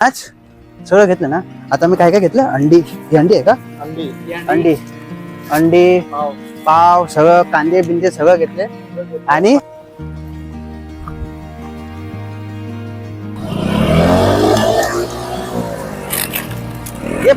आज सगळं घेतलं ना? आता मी काय काय घेतलं? अंडी. ही अंडी आहे का? अंडी. अंडी. अंडी पाव. सगळं कांदे बिंदे सगळं घेतले. आणि? ये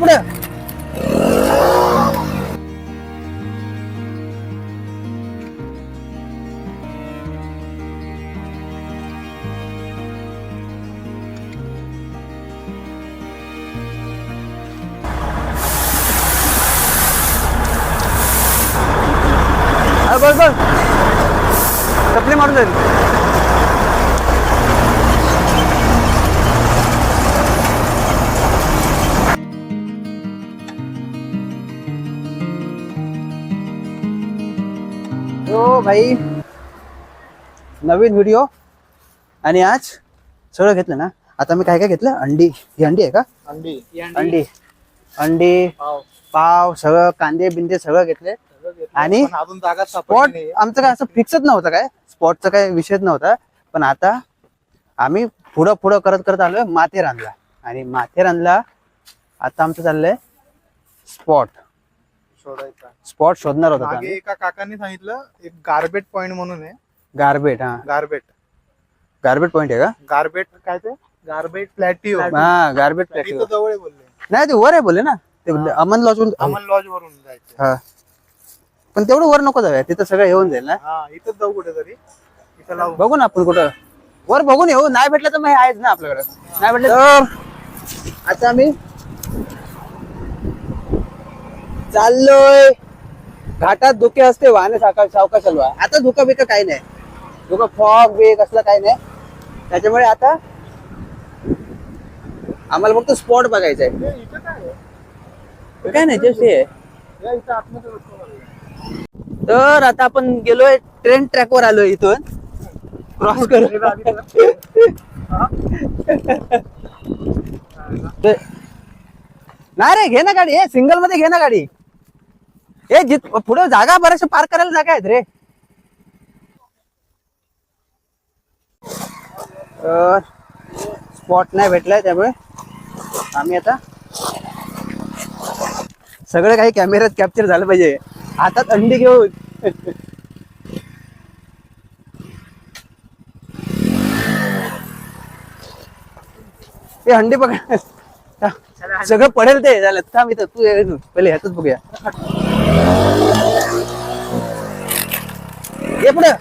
पुढे बस बस टपली मारून जाईल. हो भाई. नवीन व्हिडिओ आणि आज सगळं घेतलं ना? आता मी काय काय घेतलं? अंडी. ही अंडी आहे का? अंडी. अंडी. अंडी पाव. पाव सगळं कांदे बिंदे सगळं घेतलं. आणि पण अजून जागा स्पॉट आमचं काय असं फिक्सच नव्हतं काय? स्पॉटचा काय विषयच नव्हता. पण आता आम्ही पुढं पुढं करत करत आलोय माथेरानला. आणि माथेरानला आता आमचं चाललंय स्पॉट. शोधायचा स्पॉट शोधणार होता मागे एका काकांनी सांगितलं एक गार्बेट पॉइंट म्हणून आहे. गार्बेट हा. गार्बेट. गार्बेट पॉइंट आहे का? गार्बेट काय ते? गार्बेट प्लॅटिओ. हा गार्बेट इथं प्लॅटिओ. जवळ आहे बोलले. नाही ते वर आहे बोलले ना. ते अमन लॉज अमन लॉज वरून जायचं. हा. पण तेवढं वर नको जाऊया तिथं सगळं येऊन जाईल ना. हा इथंच जाऊ कुठेतरी. इथं लावू. बघू ना आपण कुठं. वर बघून येऊ नाही भेटलं तर मग हे आहेच ना आपल्याकडे. नाही भेटलं तर आता आम्ही चाललोय. घाटात धुके असते वाहने सावका सावका चालवा. आता धुका बिका काही नाही. धुका फॉग बिग असलं काही नाही. त्याच्यामुळे आता आम्हाला फक्त स्पॉट बघायचा आहे काय आहे? काय नाही जस्ट हे आहे. इथं आतमध्ये. तर आता आपण गेलोय ट्रेन ट्रॅक वर आलोय इथून. क्रॉस कर. नाही रे घे ना गाडी. हे सिंगलमध्ये घे ना गाडी. हे जित पुढे जागा बऱ्याचशा पार्क करायला जागा आहेत रे. तर स्पॉट नाही भेटलाय त्यामुळे आम्ही आता सगळं काही कॅमेऱ्यात कॅप्चर झालं पाहिजे. हातात अंडी घेऊन. ते अंडी बघ सगळं पडेल ते. झालं थांब इथं तू. पहिले ह्यातच बघूया. ये पुढे.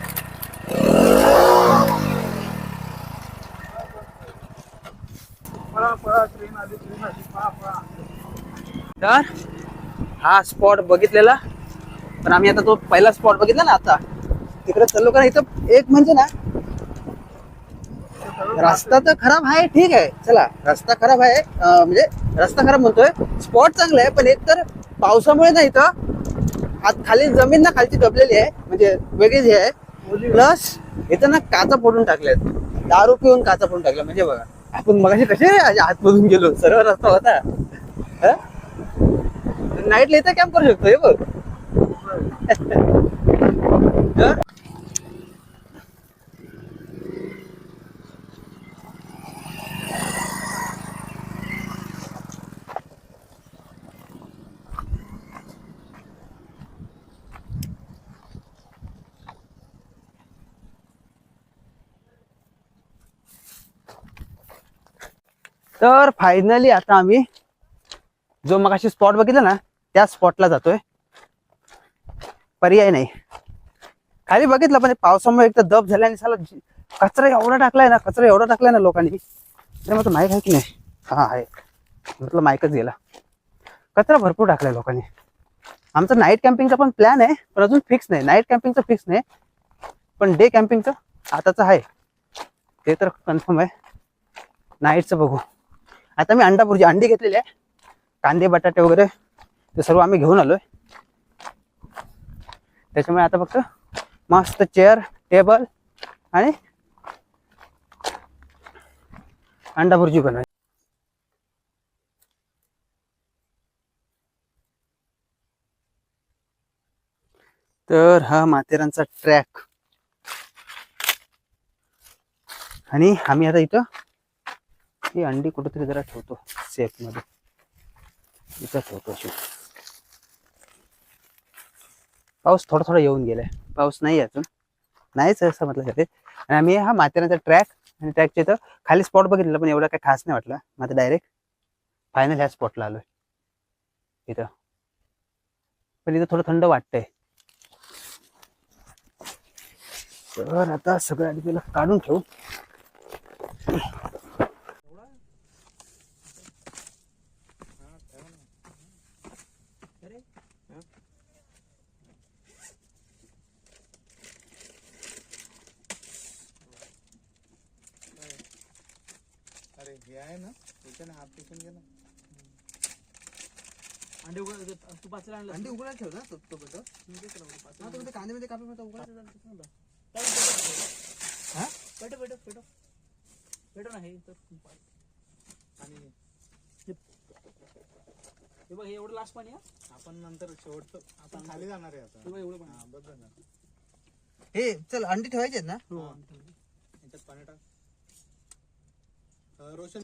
तर हा स्पॉट बघितलेला. पण आम्ही आता तो पहिला स्पॉट बघितला ना आता. तिकडे चाललो कारण इथं एक म्हणजे ना रस्ता तर खराब आहे ठीक आहे. चला रस्ता खराब आहे म्हणजे रस्ता खराब म्हणतोय. स्पॉट चांगला आहे पण एक तर पावसामुळे ना इथं आत खाली जमीन ना खालची दबलेली आहे म्हणजे वेगळीच हे आहे. प्लस इथं ना काचा फोडून टाकल्यात दारू पिऊन काचा फोडून टाकल्या म्हणजे बघा. आपण मगाशी कसे आतमधून गेलो सर्व रस्ता होता. नाईटला इथं कॅम्प करू शकतो हे बघ. तर फायनली आता आम्ही जो मगाशी स्पॉट बघितला ना त्या स्पॉटला जातोय. पर्याय नाही. खाली बघितलं पण पावसामुळे एक तर दब झाला आणि साला जी- कचरा एवढा टाकलाय ना कचरा एवढा टाकलाय ना लोकांनी. तर मग माईक आहे की नाही? हा आहे. म्हटलं माईकच गेला. कचरा भरपूर टाकलाय लोकांनी. आमचा नाईट कॅम्पिंगचा पण प्लॅन आहे पण अजून फिक्स नाही. नाईट कॅम्पिंगचं फिक्स नाही. पण डे कॅम्पिंगचं आताचं आहे. ते तर कन्फर्म आहे. नाईटचं बघू. आता मी अंडापूरची अंडी घेतलेली आहे. कांदे बटाटे वगैरे ते सर्व आम्ही घेऊन आलोय. त्याच्यामुळे आता फक्त मस्त चेअर टेबल आणि अंडा भुर्जी बनवायची. तर हा माथेरानचा ट्रॅक आणि आम्ही आता इथं ही अंडी कुठेतरी जरा ठेवतो सेफमध्ये इथं ठेवतो अशी. पाऊस थोडा थोडा येऊन गेलाय. पाऊस नाही अजून. नाहीच असं म्हटलं जाते. आणि आम्ही हा माथेरानचा ट्रॅक आणि ट्रॅकच्या इथं खाली स्पॉट बघितलेला पण एवढा काही खास नाही वाटला. मग आता डायरेक्ट फायनल ह्या स्पॉटला आलोय. इथं. पण इथं थोडं थंड वाटतंय. तर आता सगळ्या आधी काढून ठेवू. अरे हे आहे ना त्याच्याने हात घे ना. अंडी उघड तू पाचला आणलं अंडी उघडायला ठेव ना तो तो तो कांदे मध्ये कापी म्हणतो उघडायचं. हा? पेटो पेटो पेटो पेटो ना हे आणि हे बघ हे एवढं लास्ट पाणी आपण नंतर शेवटचं आपण खाली जाणार आहे आता. एवढं हा, बस झालं हे चल अंडी ठेवायचे ना? याच्यात पाणी टाक. अं, रोशन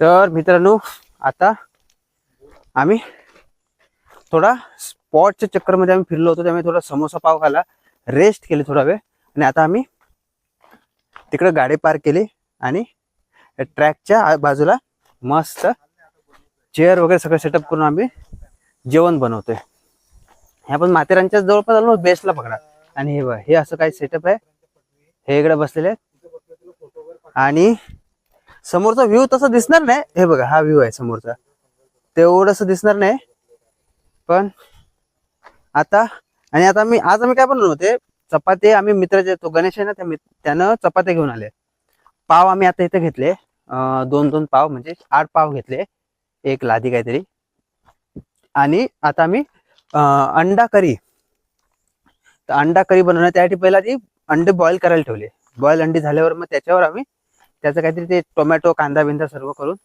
तर मित्रांनो आता आम्ही थोडा स्पॉटच्या चक्करमध्ये आम्ही फिरलो होतो त्यामुळे थोडा समोसा पाव खाला रेस्ट केली थोडा वेळ. आणि आता आम्ही तिकडं गाडी पार्क केली आणि ट्रॅकच्या बाजूला मस्त चेअर वगैरे सगळं सेटअप करून आम्ही जेवण बनवतोय. हे आपण माथेरानच्या जवळपास आलो बेस्टला पकडा. आणि हे बघ हे असं काही सेटअप आहे. हे इकडे बसलेले आहेत. आणि समोरचा व्ह्यू तसा दिसणार नाही. हे बघा हा व्ह्यू आहे समोरचा. तेवढस दिसणार नाही. पण आता आणि आता मी आज आम्ही काय बनवलं होते? चपाती आम्ही मित्राचे तो गणेश आहे ना त्या त्यानं चपात्या घेऊन आले. पाव आम्ही आता इथे घेतले. दोन दोन पाव म्हणजे आठ पाव घेतले. एक लादी काहीतरी. आणि आता आम्ही अंडा करी. तर अंडा करी बनवण्यासाठी पहिला ती अंडे बॉईल करायला ठेवले. बॉईल अंडी झाल्यावर मग त्याच्यावर आम्ही त्याचं काहीतरी ते टोमॅटो कांदा बिंदा सर्व करून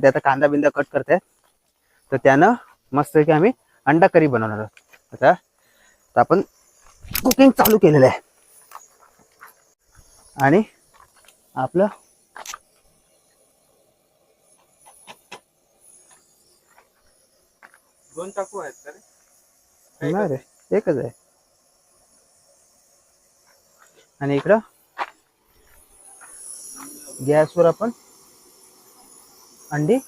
त्याचा कांदा बिंदा कट करते तर त्यानं मस्त की आम्ही अंडा करी बनवणार आहोत. आता आपण कुकिंग चालू केलेलं आहे. आणि आपलं दोन चाकू आहेत का नाही रे एकच आहे. आणि इकडं गॅसवर आपण अंडी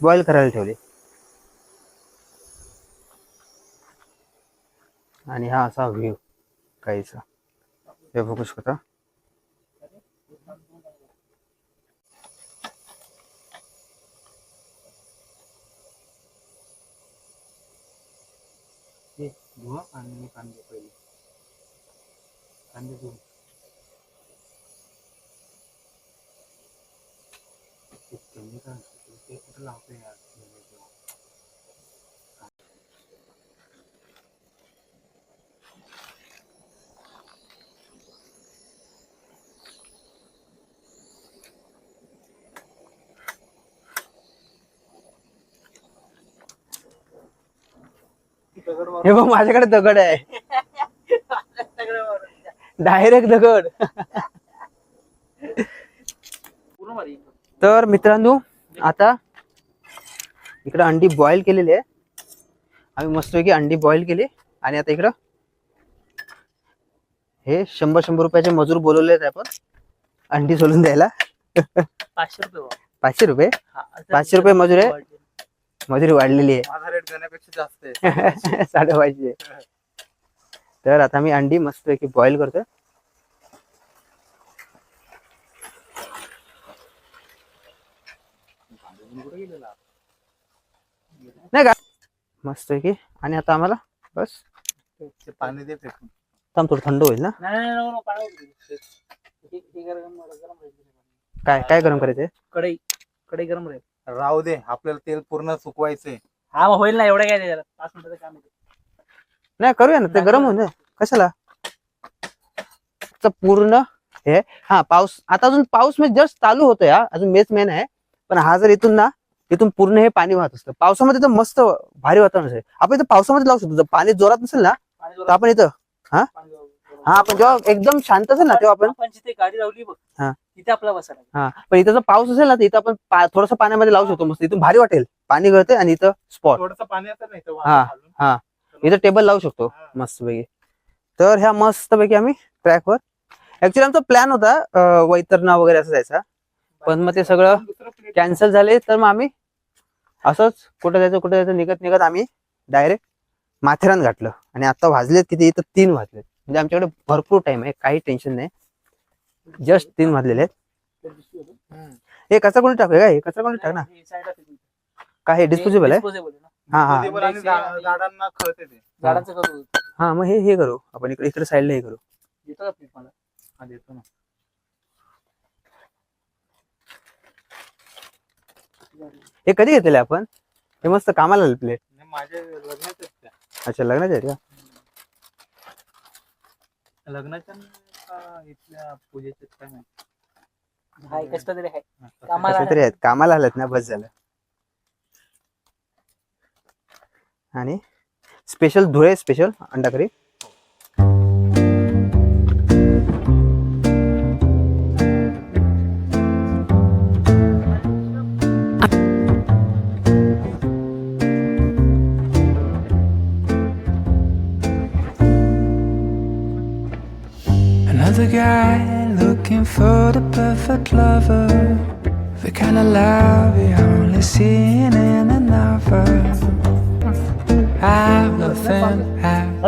बॉईल करायला ठेवली. आणि हा असा व्ह्यू काहीचा हे बघू शकता हे धुवा आणि कांदे पहिले कांदे धुवून ते त्यांनी काय म्हणतात, ते कुठं लावतो यार हे बघ माझ्याकडे दगड आहे. डायरेक्ट दगड. तर मित्रांनो आता इकडं अंडी बॉईल केलेली आहे. आम्ही मस्तपैकी अंडी बॉईल केली. आणि आता इकडं हे शंभर शंभर रुपयाचे मजूर बोलवले आहेत आपण. अंडी सोलून द्यायला. पाचशे रुपये. पाचशे रुपये? पाचशे रुपये मजूर आहे? मजुरी वाढलेली आहे. माझा रेट जास्त आहे. साडेपाचशे तर आता मी अंडी मस्तपैकी बॉईल करतोय. नाही का? मस्तपैकी. आणि आता आम्हाला बस. पाणी दे फेकून. थांब थोडं थंड होईल ना. काय काय गरम करायचंय? कढई कढई गरम राहील. राहू दे आपल्याला तेल पूर्ण सुकवायचंय. हा मग होईल ना एवढं काय नाही त्याला पाच मिनिटाचं काम आहे. नाही करूया ना ते गरम होऊन जाईल. कशाला? मस्त पूर्ण हे हा पाऊस. आता अजून पाऊस म्हणजे जस्ट चालू होतोय हा. अजून मेच मेन आहे. पण हा जर इथून ना इथून पूर्ण हे पाणी वाहत असतं. पावसामध्ये तर मस्त भारी वातावरण असेल. आपण इथं पावसामध्ये लावू शकतो. जर पाणी जोरात नसेल ना पाणी तर जोरात- आपण इथं पाणी जोरात- हा आपण जेव्हा एकदम शांत असेल ना तेव्हा आपण आपण जिथे गाडी लावली बघ. हा. तिथे आपला बसायला हा पण इथं जर पाऊस असेल ना तर इथं आपण थोडस पाण्यामध्ये लावू शकतो मस्त. इथून भारी वाटेल पाणी गळते आणि इथं स्पॉट थोडस पाणी येतं नाही तर हा. हा. इथं टेबल लावू शकतो हा. मस्त पैकी तर ह्या मस्त पैकी आम्ही ट्रॅकवर ऍक्च्युली आमचा प्लॅन होता वैतरणा वगैरे असं जायचा. पण मग ते सगळं कॅन्सल झाले तर मग आम्ही असंच कुठं जायचं कुठं जायचं निघत निघत आम्ही डायरेक्ट माथेरान गाठलं आणि आता वाजलेत किती? इथं तीन वाजलेत. म्हणजे आमच्याकडे भरपूर टाइम आहे काही टेन्शन नाही. जस्ट तीन वाजलेले आहेत. हे कचरा कोणी टाकूया काय? हे कचरा कोणी टाक ना हे. काय हे डिस्पोजेबल आहे? Disposable आहे ना. हा हा. झाडांना झाडांचं हा मग हे हे करू. आपण इकडे इकडे साईडला हे करू. का मला? हा देतो ना. हे कधी घेतलेले आपण? हे मस्त कामाला आले प्लेट नाही, माझ्या लग्नाच्या. अच्छा आहेत का? लग्नाच्या न का इथल्या पूजेच्या काय माहिती. हाय कष्ट तरी हा, कामाला कसे तरी आहेत. कामाला आलेत ना बस झालं. आणि स्पेशल धुळे स्पेशल अंडा करी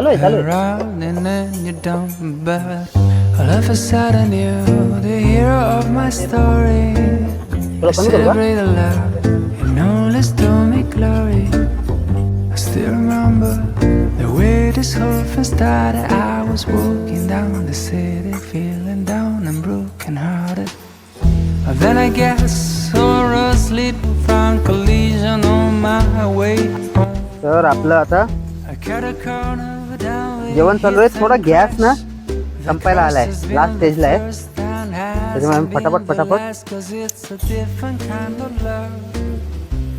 Hello, hello. around and then you don't, but all of a sudden you're the hero of my story. थोडं कमी करू का Celebrate the love and always do me glory. I still remember the way this whole thing started. I was walking down the city, feeling down and broken hearted. But then I guess saw a sleep from collision on my way home. तर आपलं आता जेवण चालू आहे थोडा gas ना the संपायला आलाय grass has लास्ट been स्टेजला आहे first and has त्याच्यामुळे आम्ही been फटाफट the फटाफट last 'cause it's a different kind of love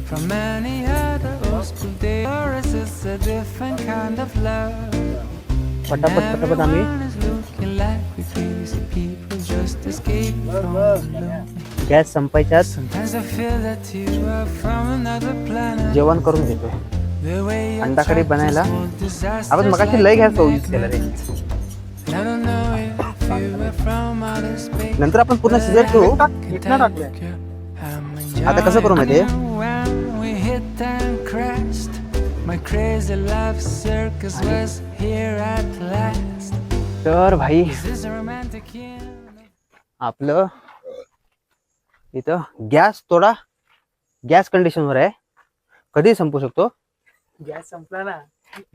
from any other old school day. Or is this a different kind of love? पटापट पटापट आम्ही Everyone is looking like we crazy people just escape from the lonely. Gas संपायच्यात Sometimes I feel that you are from another planet. जेवण करून घेतोय The way you अंडाकडे बनायला. आपण मग अशी लय घ्यायचो यूज केला रे. नंतर आपण पूर्ण शिजत ठेवू. आता कसं करू माहिती तर भाई आपलं इथं गॅस थोडा गॅस कंडिशनवर आहे. कधी संपू शकतो. गॅस संपला ना.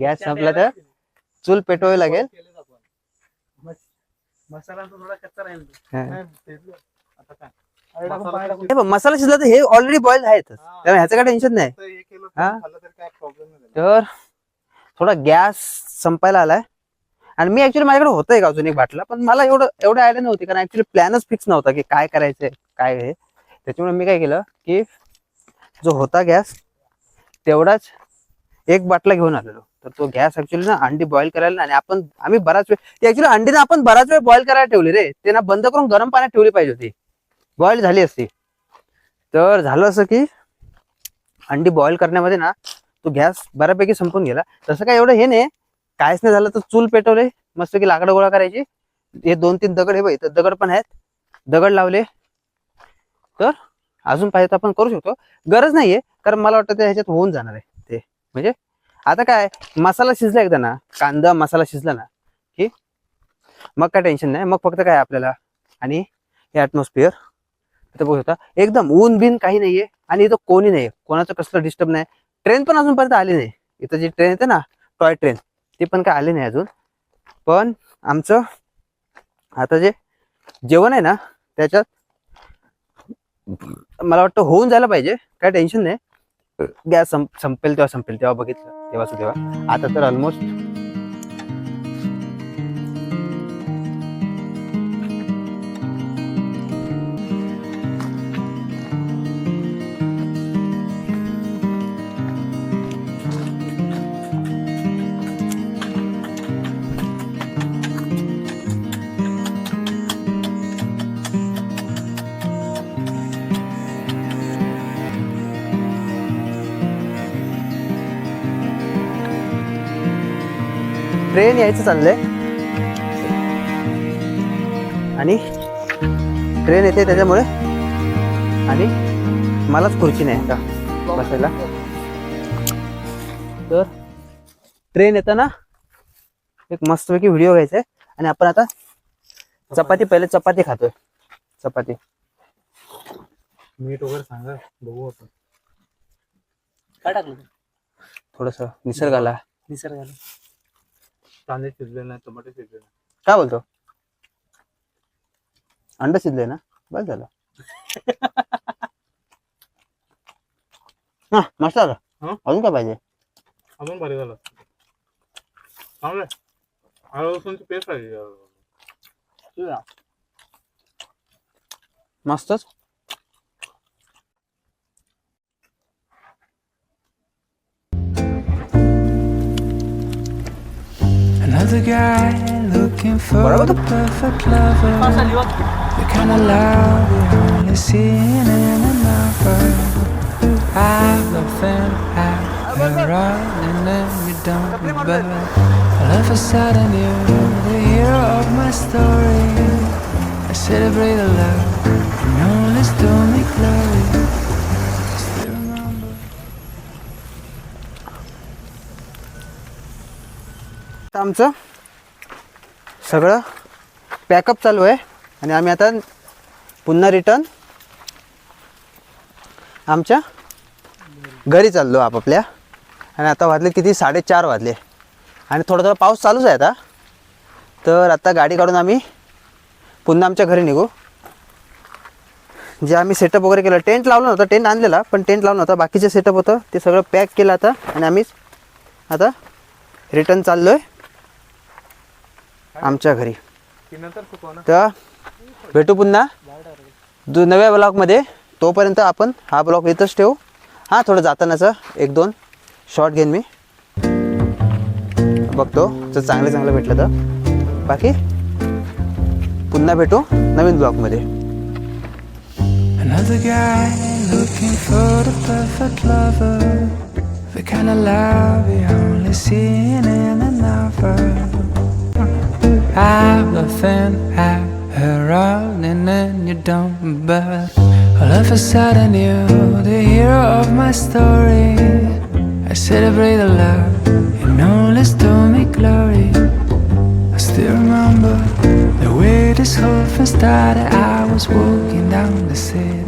गॅस संपला तर? चूल पेटवावी लागेल? मसाला थोडा कच्चा राहील हा. मसाला हे शिजला तर हे ऑलरेडी हा. त्यामुळे ह्याचं काय टेन्शन नाही. तर केलं? तर खाल्लं तर काय प्रॉब्लेम नाही त्याला. तर थोडा गॅस संपायला आलाय. आणि मी ऍक्च्युली माझ्याकडे होतं एक अजून एक बाटला? पण मला एवढं एवढं आयडिया नव्हती. कारण ऍक्च्युली प्लॅनच फिक्स नव्हता की काय करायचंय काय हे. त्याच्यामुळे मी काय केलं की जो होता गॅस तेवढाच एक बाटला घेऊन आलेलो. तर तो गॅस ऍक्च्युली ना अंडी बॉईल करायला आणि आपण आम्ही बराच वेळ ऍक्च्युली अंडी ना आपण बराच वेळ बॉईल करायला ठेवली रे. ते ना बंद करून गरम पाण्यात ठेवली पाहिजे होती. बॉईल झाली असती. तर झालं असं की अंडी बॉईल करण्यामध्ये ना तो गॅस बऱ्यापैकी संपून गेला. तसं काय एवढं हे नाही. काहीच नाही झालं तर चूल पेटवले. मस्त की लाकडं गोळा करायची. हे दोन तीन दगड हे बघ तर दगड पण आहेत. दगड लावले. तर अजून पाहिजे तर आपण करू शकतो. गरज नाहीये कारण मला वाटतं ते ह्याच्यात होऊन जाणार आहे. म्हणजे आता काय मसाला शिजला एकदा ना कांदा मसाला शिजला ना की मग काय टेन्शन नाही. मग फक्त काय आपल्याला आणि हे ॲटमॉस्फिअर इथं बघू शकता एकदम ऊन बिन काही नाहीये आणि इथं कोणी नाही कोणाचं कसलं डिस्टर्ब नाही. ट्रेन पण अजूनपर्यंत आली नाही. इथं जी ट्रेन येते ना टॉय ट्रेन ती पण काय आली नाही अजून. पण आमचं आता जे जेवण आहे ना त्याच्यात मला वाटतं होऊन जायला पाहिजे. काय टेन्शन नाही. गॅस संपेल तेव्हा संपेल तेव्हा बघितलं तेव्हाच तेव्हा. आता तर ऑलमोस्ट ट्रेन यायचं चाललंय. आणि ट्रेन येते त्याच्यामुळे. आणि मलाच खुर्ची नाही आता बसायला. तर ट्रेन येताना एक मस्तपैकी व्हिडिओ घ्यायचा आहे आणि आपण आता चपाती पहिले चपाती खातोय. चपाती. मीठ वगैरे सांगा बघू आपण. काय टाकलं? थोडस निसर्गाला. निसर्गाला. कांदे शिजले नाही टमाटे शिजले नाही काय बोलतो? अंड शिजले ना? बस झालं. हा मस्त हं? अजून काय पाहिजे? अजून भारी झालं. चांगलं आलं लसूणची पेस्ट मस्तच. Another guy looking for the perfect lover. The kind of love we only seen in another. I've nothing, I've been running and you don't remember. All of a sudden you're the hero of my story. I celebrate the love and all is to make. आमचं. सगळं pack up चालू आहे. आणि आम्ही आता पुन्हा return आमच्या घरी चाललो आपापल्या. आणि आता वाजले किती? साडेचार वाजले. आणि थोडा थोडा पाऊस चालूच आहे आता. तर आता गाडी काढून आम्ही पुन्हा आमच्या घरी निघू. जे आम्ही सेटअप वगैरे केलं टेंट लावलं नव्हतं टेंट आणलेला पण टेंट लावलं नव्हतं. बाकीचे सेटअप होतं ते सगळं पॅक केलं आता. आणि आम्ही आता रिटर्न चाललो आहे आमच्या घरी. तर भेटू पुन्हा. दु नव्या ब्लॉगमध्ये तोपर्यंत आपण हा ब्लॉग इथंच ठेवू. हां थोडं जातानाचं एक दोन शॉर्ट घेईन मी. बघतो जर चांगलं चांगलं भेटलं तर. बाकी पुन्हा भेटू नवीन ब्लॉगमध्ये Another guy looking for the perfect lover. The kind of love you only see in another. I've running and you don't but all of a sudden you're the hero of my story. I celebrate the love and only stole me glory. I still remember the way this whole thing started. I was walking down the city